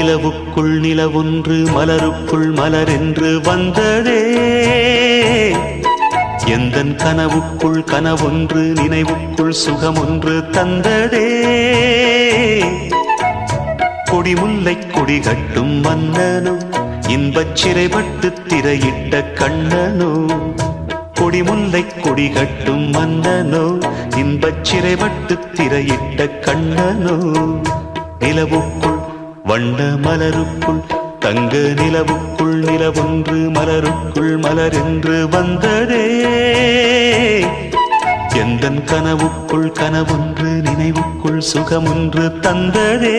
நிலவுக்குள் நிலவொன்று மலருக்குள் மலரென்று வந்ததே. எந்தன் கனவுக்குள் கனவொன்று நினைவுக்குள் சுகமொன்று தந்ததே. கொடிமுல்லை கொடி கட்டும் மன்னனோ இன்பச் சிறைப்பட்டு திரையிட்ட கண்ணனோ. கொடிமுல்லை கொடி கட்டும் மன்னனோ இன்பச் சிறைப்பட்டு திரையிட்ட கண்ணனோ. நிலவுக்குள் வண்ட மலருக்குள் தங்க நிலவுக்குள் நிலவொன்று மலருக்குள் மலரென்று வந்ததே. எந்தன் கனவுக்குள் கனவொன்று நினைவுக்குள் சுகமொன்று தந்ததே.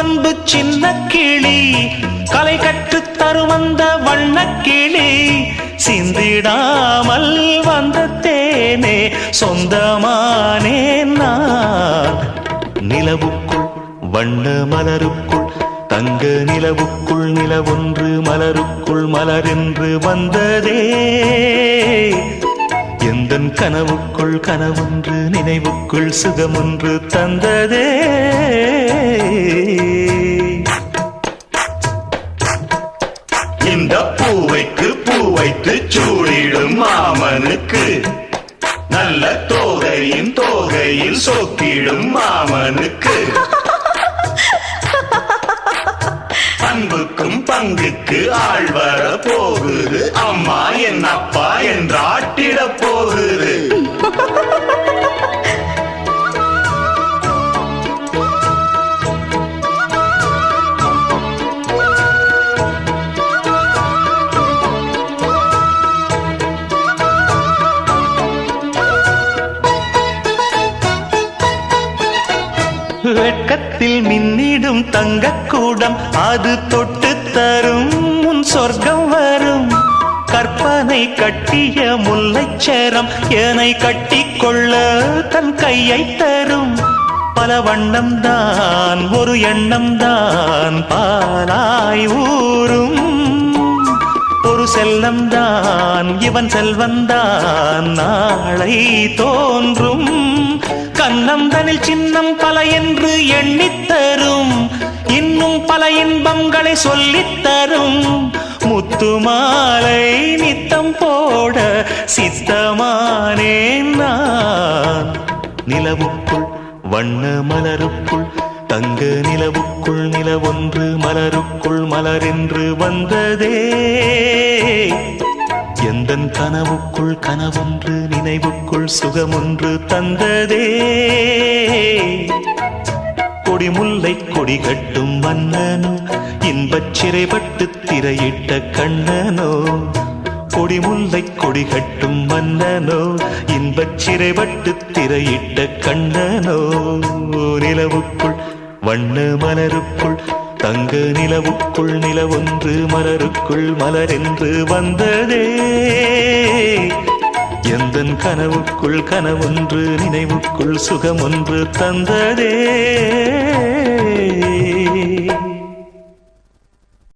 அன்பு சின்ன கிளி கலை கற்றுத் தரும் அந்த வண்ணக்கிளி சிந்திடாமல் வந்த தேனே சொந்தமானே நான். நிலவுக்குள் வண்ண மலருக்குள் தங்க நிலவுக்குள் நிலவொன்று மலருக்குள் மலரென்று வந்ததே. எந்தன் கனவுக்குள் கனவொன்று நினைவுக்குள் சுகமொன்று தந்ததே. வைத்து சூடிடும் மாமனுக்கு. நல்ல தோகையின் தோகையில் சொக்கிடும் மாமனுக்கு. பண்புக்கும் பங்குக்கு ஆள் வர போகுது அம்மா என் அப்பா என்றாட்டிட போகுது. வெட்கத்தில் மின்னிடும் தங்கக்கூடம் அது தொட்டு தரும் உன் சொர்க்கம் வரும். கற்பனை கட்டிய முல்லைச்சரம் ஏனை கட்டிக்கொள்ள தன் கையை தரும். பல வண்ணம் தான் ஒரு எண்ணம் தான் பாலாய் ஒரு செல்லம் தான் இவன் செல்வந்தான். நாளை தோன்றும் கண்ணம் தனில் சின்னம் பல என்று எண்ணித்தரும் இன்னும் பல இன்பங்களை சொல்லித்தரும் முத்து மாலை நித்தம் போட சித்தமானேன் நான். நிலவுக்குள் வண்ண மலருக்குள் தங்க நிலவுக்குள் நிலவொன்று மலருக்குள் மலரென்று வந்ததே. எந்தன் கனவுக்குள் கனவொன்று நினைவுக்குள் சுகமொன்று தந்ததே. கொடிமுல்லை கொடி கட்டும் வண்ணனோ இன்பச் சிறைப்பட்டு திரையிட்ட கண்ணனோ. கொடிமுல்லை கொடி கட்டும் மன்னனோ இன்பச் சிறைப்பட்டு திரையிட்ட கண்ணனோ. நிலவுக்குள் வண்ண மலருக்குள் தங்க நிலவுக்குள் நிலவொன்று மலருக்குள் மலரென்று வந்ததே. எந்த கனவுக்குள் கனவொன்று நினைவுக்குள் சுகமொன்று தந்ததே.